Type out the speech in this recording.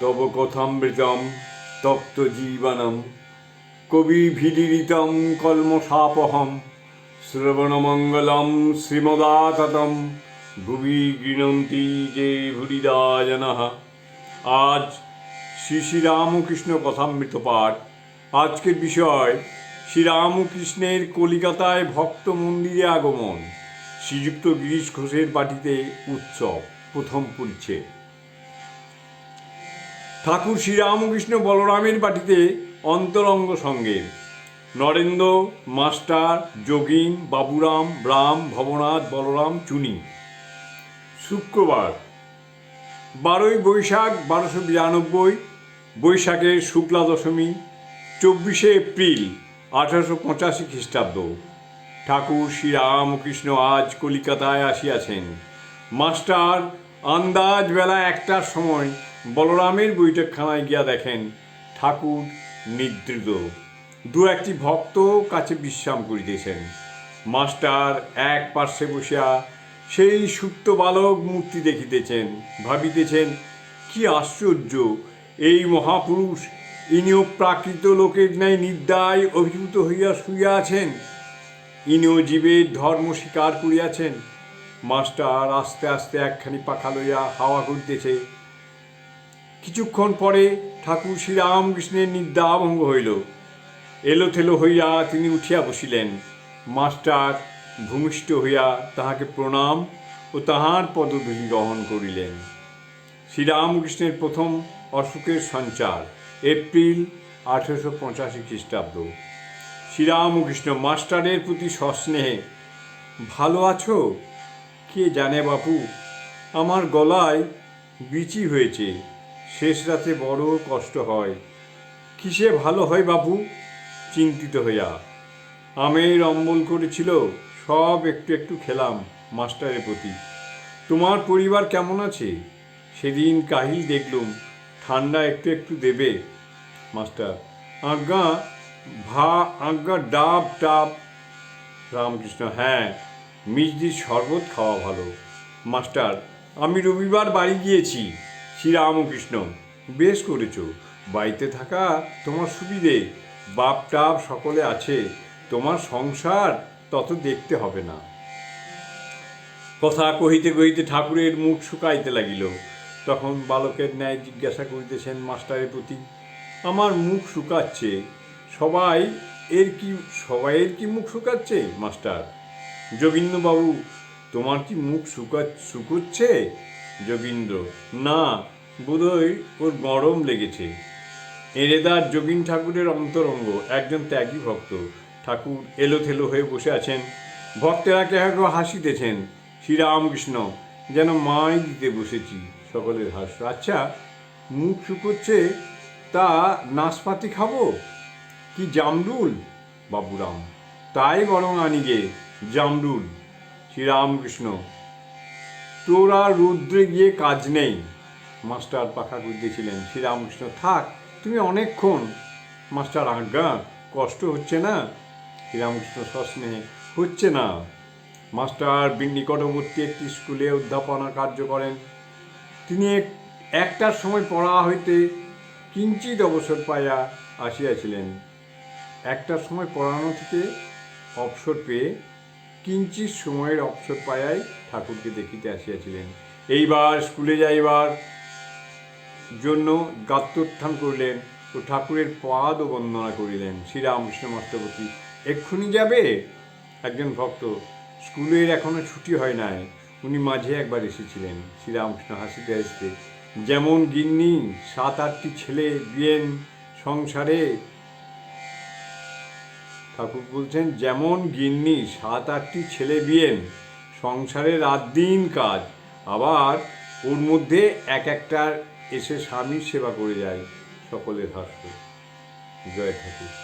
তব কথামৃতম তপ্ত জীবনম। কবি ভিডিরিতম কলমসাপহম। শ্রবণমঙ্গলম শ্রীমদাততম। ভুবি গৃণন্তি যে ভুরিদা জনঃ আজ শ্রী শ্রীরামকৃষ্ণ কথামৃত পাঠ। আজকের বিষয়, শ্রীরামকৃষ্ণের কলিকাতায় ভক্ত মন্দিরে আগমন। শ্রীযুক্ত গিরিশ ঘোষের বাটিতে উৎসব, প্রথম পরিচ্ছেদ। ঠাকুর শ্রীরামকৃষ্ণ বলরামের বাটিতে অন্তরঙ্গ সঙ্গে। নরেন্দ্র, মাস্টার, যোগিন, বাবুরাম রাম ভবনাথ, বলরাম, চুনি। শুক্রবার। বারোই বৈশাখ বারোশো বিরানব্বই, বৈশাখের শুক্লা দশমী, চব্বিশে এপ্রিল আঠারোশো পঁচাশি খ্রিস্টাব্দ। ঠাকুর শ্রীরামকৃষ্ণ আজ কলিকাতায় আসিয়াছেন। মাস্টার, আন্দাজ বেলা একটার সময় বলরামের বৈঠকখানায় গিয়া দেখেন ঠাকুর নিদ্রিত। দু একটি ভক্ত কাছে বিশ্রাম করিতেছেন। মাস্টার এক পার্শ্বে বসিয়া সেই সুপ্ত বালক মূর্তি দেখিতেছেন, ভাবিতেছেন, কি আশ্চর্য! এই মহাপুরুষ ইনিও প্রাকৃত লোকের ন্যায় নিদ্রায় অভিভূত হইয়া শুইয়া আছেন। ইনিও জীবের ধর্ম স্বীকার করিয়াছেন। মাস্টার আস্তে আস্তে একখানি পাখা লইয়া হাওয়া করিতেছে কিছুক্ষণ পরে ঠাকুর শ্রীরামকৃষ্ণের নিদ্রাভঙ্গ হইল। এলোথেলো হইয়া তিনি উঠিয়া বসিলেন। মাস্টার ভূমিষ্ঠ হইয়া তাহাকে প্রণাম ও তাহার পদধূলি গ্রহণ করিলেন। শ্রীরামকৃষ্ণের প্রথম অসুখের সঞ্চার, এপ্রিল আঠেরোশো পঁচাশি খ্রিস্টাব্দ। শ্রীরামকৃষ্ণ মাস্টারের প্রতি সস্নেহে, ভালো আছো? কে জানে বাপু? আমার গলায় বিচি হয়েছে। শেষ রাতে বড় কষ্ট হয়। কিসে ভালো হয় বাপু চিন্তিত হইয়া। আমের অম্বল করেছিল, সব একটু একটু খেলাম মাস্টারের প্রতি। তোমার পরিবার কেমন আছে? সেদিন কাহিল দেখলুম, ঠান্ডা একটু একটু দেবে। মাস্টার, আজ্ঞা, ভা, আজ্ঞা, ডাব, টাব। রামকৃষ্ণ হ্যাঁ মিষ্টির শরবত খাওয়া ভালো। মাস্টার, আমি রবিবার বাড়ি গিয়েছি। শ্রীরামকৃষ্ণ, বেশ করেছ। বাড়িতে থাকা তোমার সুবিধে। বাপ টাপ সকলে আছে। তোমার সংসার তত দেখতে হবে না। কথা কহিতে কহিতে ঠাকুরের মুখ শুকাইতে লাগিল। তখন বালকের ন্যায় জিজ্ঞাসা করিতেছেন মাস্টারের প্রতি, আমার মুখ শুকাচ্ছে? সবাই এর কি সবাইয়ের কি মুখ শুকাচ্ছে, মাস্টার? যোগীন্দ্রবাবু তোমার কি মুখ শুকা, শুকুচ্ছে? যোগীন্দ্র না বোধহয় ওর গরম লেগেছে। এরেদার যোগীন ঠাকুরের অন্তরঙ্গ একজন ত্যাগী ভক্ত। ঠাকুর এলোথেলো হয়ে বসে আছেন। ভক্তেরা কেহ হাসিতেছেন। শ্রীরামকৃষ্ণ, যেন মাই দিতে বসেছি। সকলের হাস্য আচ্ছা মুখ শুকোচ্ছে, তা নাশপাতি খাব? কি জামরুল? বাবুরাম, তাই বরং আনি গে জামরুল। শ্রীরামকৃষ্ণ, তোরা রুদ্রে গিয়ে কাজ নেই। মাস্টার পাখা করতেছিলেন শ্রীরামকৃষ্ণ থাক, তুমি অনেকক্ষণ মাস্টার আজ্ঞা কষ্ট হচ্ছে না? শ্রীরামকৃষ্ণ সস্নেহে, হচ্ছে না। মাস্টার নিকটবর্তী একটি স্কুলে অধ্যাপনা কার্য করেন। তিনি এক- একটার সময় পড়া হইতে কিঞ্চিত অবসর পাইয়া আসিয়াছিলেন। একটার সময় পড়ানো থেকে অবসর পেয়ে কিঞ্চিত সময়ের অবসর পাইয়াই ঠাকুরকে দেখিতে আসিয়াছিলেন। এইবার স্কুলে যাইবার জন্য গাত্রোত্থান করলেন ও ঠাকুরের পাদ ও বন্দনা করিলেন। শ্রীরামকৃষ্ণ মাস্টারপতি এক্ষুনি যাবে? একজন ভক্ত, স্কুলের এখনও ছুটি হয় নাই। উনি মাঝে একবার এসেছিলেন। শ্রীরামকৃষ্ণ হাসিতে হাসিতে, যেমন গিন্নি, সাত আটটি ছেলে বিয়েন সংসারে। ঠাকুর বলছেন, যেমন গিন্নি, সাত আটটি ছেলে বিয়েন সংসারে রাত দিন কাজ, আবার ওর মধ্যে এক একটার এসে স্বামীর সেবা করে যায় সকলের হাস্য জয় ঠাকুর।